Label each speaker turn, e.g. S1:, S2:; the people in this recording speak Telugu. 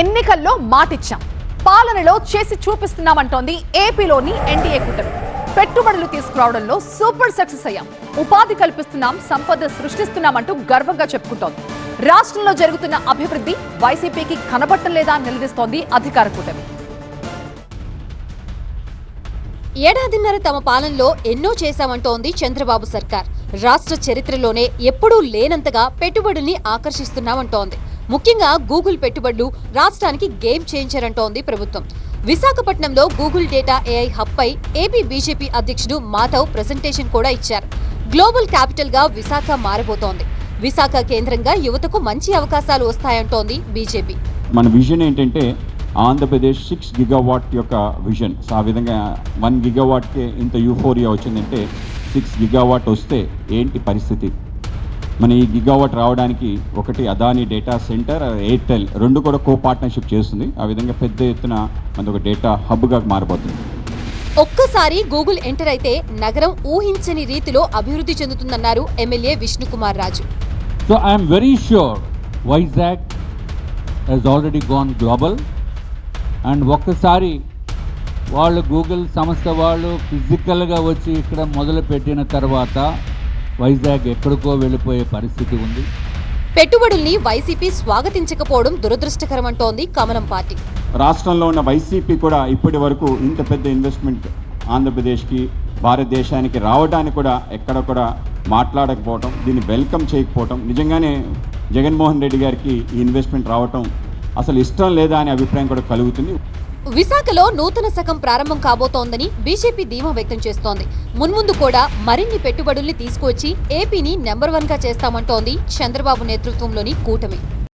S1: ఎన్నికల్లో మాటిచ్చాం. పాలనలో చేసి చూపిస్తున్నామంటోంది ఏపీలోని ఎన్డీఏ కూటమి. పెట్టుబడులు తీసుకురావడంలో సూపర్ సక్సెస్ అయ్యాం. ఉపాధి కల్పిస్తున్నాం సంపద సృష్టిస్తున్నామంటూ గర్వంగా చెప్పుకుంటోంది. రాష్ట్రంలో జరుగుతున్న అభివృద్ధి వైసీపీకి కనబట్టం లేదా అని నిలదీస్తోంది అధికార కూటమి.
S2: ఏడాదిన్నర తమ పాలనలో ఎన్నో చేశామంటోంది చంద్రబాబు సర్కార్. రాష్ట్ర చరిత్రలోనే ఎప్పుడూ లేనంతగా పెట్టుబడుల్ని ఆకర్షిస్తున్నామంటోంది. ముఖ్యంగా గూగుల్ పెట్టుబడులు రాష్ట్రానికి గేమ్ చేంజర్ అంటోంది ప్రభుత్వం. విశాఖపట్నంలో గూగుల్ డేటా ఏఐ హబ్ పై ఏపీ బీజేపీ అధ్యక్షుడు మాధవ్ ప్రెజెంటేషన్ కూడా ఇచ్చారు. గ్లోబల్ క్యాపిటల్గా విశాఖ మారబోతోంది. విశాఖ కేంద్రంగా యువతకు మంచి అవకాశాలు వస్తాయంటోంది బీజేపీ.
S3: మన విజన్ ఏంటంటే ఆంధ్రప్రదేశ్ సిక్స్ గిగావాట్ యొక్క విజన్. ఆ విధంగా వన్ గిగావాట్కే ఇంత యూఫోరియా వచ్చిందంటే సిక్స్ గిగావాట్ వస్తే ఏంటి పరిస్థితి? మన ఈ గిగావాట్ రావడానికి ఒకటి అదాని డేటా సెంటర్ ఎయిర్టెల్ రెండు కూడా కో పార్ట్నర్షిప్ చేస్తుంది. ఆ విధంగా పెద్ద ఎత్తున మనది ఒక డేటా హబ్గా మారబోతుంది.
S2: ఒక్కసారి గూగుల్ ఎంటర్ అయితే నగరం ఊహించని రీతిలో అభివృద్ధి చెందుతుందన్నారు MLA Vishnukumar Raju.
S4: I am very sure Vizag has already gone global. And ఒక్కసారి వాళ్ళు గూగుల్ సంస్థ వాళ్ళు ఫిజికల్గా వచ్చి ఇక్కడ మొదలు పెట్టిన తర్వాత వైజాగ్ ఎక్కడికో వెళ్ళిపోయే పరిస్థితి ఉంది.
S2: పెట్టుబడుల్ని వైసీపీ స్వాగతించకపోవడం దురదృష్టకరమంటోంది కమలం పార్టీ.
S3: రాష్ట్రంలో ఉన్న వైసీపీ కూడా ఇప్పటి వరకు ఇంత పెద్ద ఇన్వెస్ట్మెంట్ ఆంధ్రప్రదేశ్కి భారతదేశానికి రావడానికి కూడా ఎక్కడ కూడా మాట్లాడకపోవటం దీన్ని వెల్కమ్ చేయకపోవటం నిజంగానే జగన్మోహన్ రెడ్డి గారికి ఈ ఇన్వెస్ట్మెంట్ రావటం అసలు ఇష్టం లేదా అనే అభిప్రాయం కూడా కలుగుతుంది.
S2: విశాఖలో నూతన శకం ప్రారంభం కాబోతోందని బీజేపీ ధీమా వ్యక్తం చేస్తోంది. మున్ముందు కూడా మరిన్ని పెట్టుబడుల్ని తీసుకువచ్చి ఏపీని నెంబర్ వన్గా చేస్తామంటోంది చంద్రబాబు నేతృత్వంలోని కూటమి.